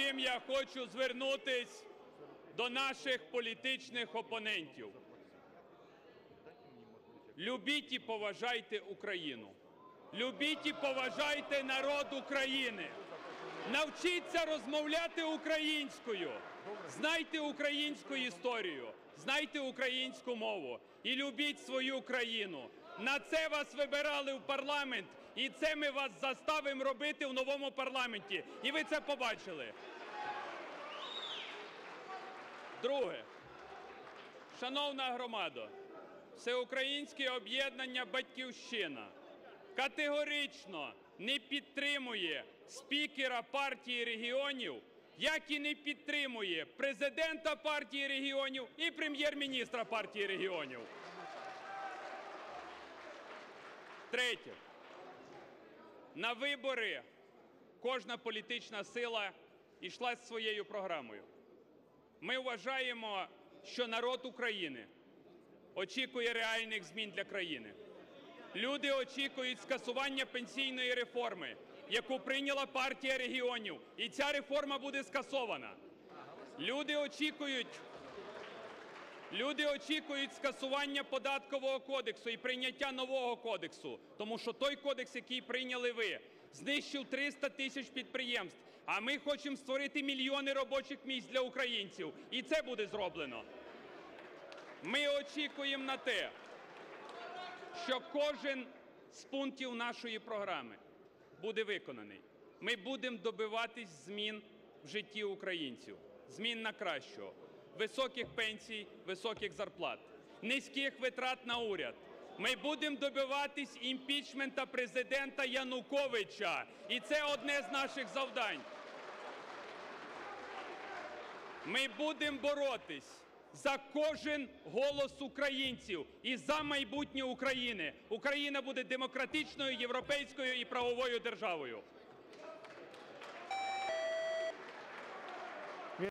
чим я хочу звернутись до наших політичних опонентів. Любіть і поважайте Україну. Любіть і поважайте народ України. Навчіться розмовляти українською. Знайте українську історію, знайте українську мову і любіть свою країну. На це вас вибирали в парламент, і це ми вас заставимо робити в новому парламенті. І ви це побачили. Друге. Шановна громадо, Всеукраїнське об'єднання Батьківщина категорично не підтримує спікера партії регіонів, як і не підтримує президента партії регіонів і прем'єр-міністра партії регіонів. Третє. На вибори кожна політична сила йшла зі своєю програмою. Ми вважаємо, що народ України очікує реальних змін для країни. Люди очікують скасування пенсійної реформи, яку прийняла партія регіонів, і ця реформа буде скасована. Люди очікують, люди очікують скасування податкового кодексу і прийняття нового кодексу, тому що той кодекс, який прийняли ви, знищив 300 тисяч підприємств, а ми хочемо створити мільйони робочих місць для українців, і це буде зроблено. Ми очікуємо на те, що кожен з пунктів нашої програми буде виконаний. Ми будемо добиватись змін в житті українців, змін на кращого, високих пенсій, високих зарплат, низьких витрат на уряд. Ми будемо добиватись імпічмента президента Януковича, і це одне з наших завдань. Ми будемо боротись за кожен голос українців і за майбутнє України. Україна буде демократичною, європейською і правовою державою.